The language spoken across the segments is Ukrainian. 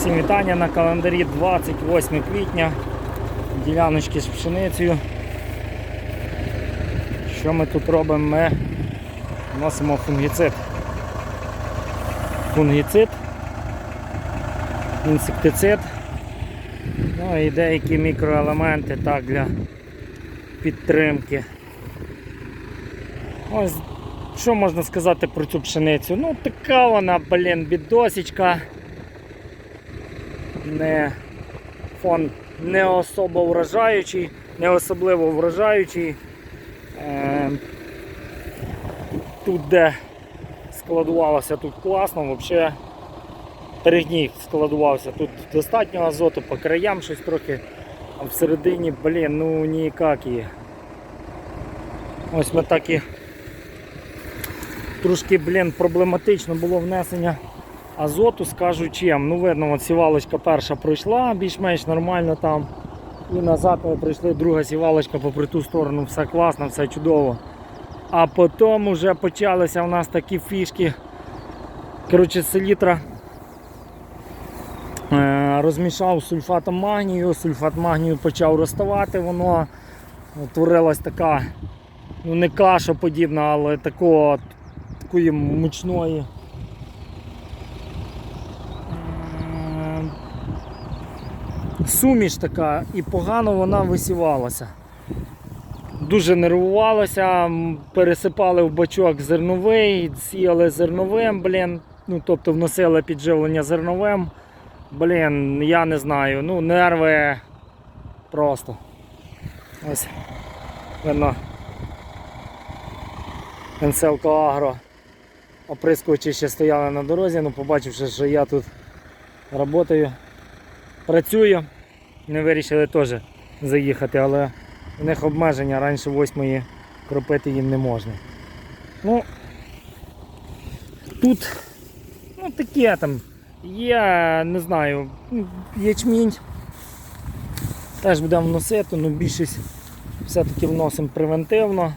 Всім вітання на календарі 28 квітня. Діляночки з пшеницею. Що ми тут робимо? Ми вносимо фунгіцид. Фунгіцид, інсектицид, ну і деякі мікроелементи так, для підтримки. Ось що можна сказати про цю пшеницю? Ну така вона, блін, бідосічка не фон не особо вражаючий, не особливо вражаючий. Е, тут, де складувалося, тут класно, взагалі перегній складувався. Тут достатньо азоту, по краям щось трохи, а всередині, блін, ну ніякі. Ось ми так і трошки, блін, проблематично було внесення азоту, скажу чим. Ну, видно, от сівалочка перша пройшла, більш-менш нормально там. І назад ми прийшли, друга сівалочка попри ту сторону, все класно, все чудово. А потім вже почалися у нас такі фішки. Коротше, селітра е, розмішав сульфатом магнію, сульфат магнію почав розставати, воно творилась така, ну не каша подібна, але такого, такої мучної. Суміш така і погано вона висівалася. Дуже нервувалася, пересипали в бачок зерновий, сіяли зерновим, блін. Ну, тобто вносили підживлення зерновим. Блін, я не знаю. Ну, нерви просто. Ось. Видно. НСЛК Агро. Оприскувачі ще стояли на дорозі, ну побачивши, що я тут працюю, працюю, не вирішили теж заїхати, але у них обмеження раніше восьмої кропити їм не можна. Ну, тут ну, таке там є, не знаю, ну, ячмінь. Теж будемо вносити, але більшість все-таки вносимо превентивно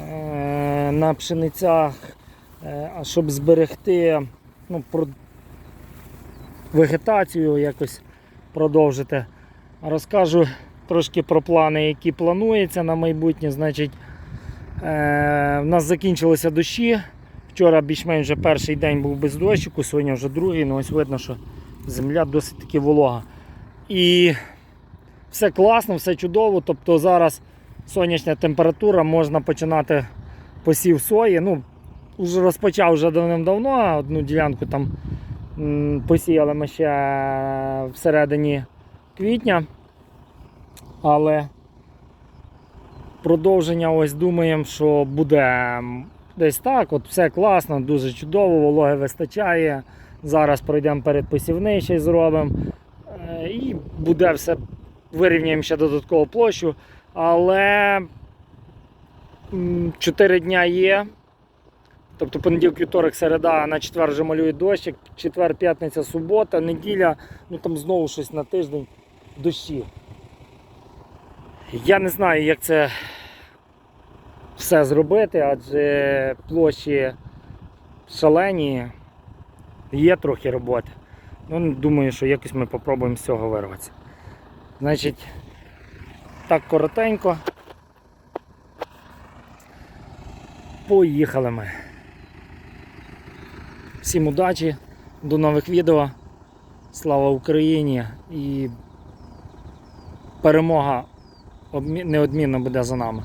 е, на пшеницях, е, щоб зберегти ну, про- вегетацію якось продовжити. Розкажу трошки про плани, які плануються на майбутнє. Значить, е, в нас закінчилися дощі. Вчора більш-менш вже перший день був без дощику, сьогодні вже другий, ну ось видно, що земля досить таки волога. І все класно, все чудово. Тобто зараз сонячна температура, можна починати посів сої. Ну, вже розпочав вже давним-давно, одну ділянку там посіяли ми ще всередині квітня. Але продовження ось думаємо, що буде десь так. От все класно, дуже чудово, вологи вистачає. Зараз пройдемо передпосівний ще зробимо. Е, І буде все, вирівняємо ще додаткову площу. Але 4 дня є. Тобто понеділок, вівторок, середа, на четвер вже малює дощик, четвер, п'ятниця, субота, неділя, ну там знову щось на тиждень дощі. Я не знаю, як це все зробити, адже площі шалені, є трохи роботи. Ну, думаю, що якось ми попробуємо з цього вирватися. Значить, так коротенько. Поїхали ми. Всім удачі, до нових відео. Слава Україні і перемога неодмінно буде за нами.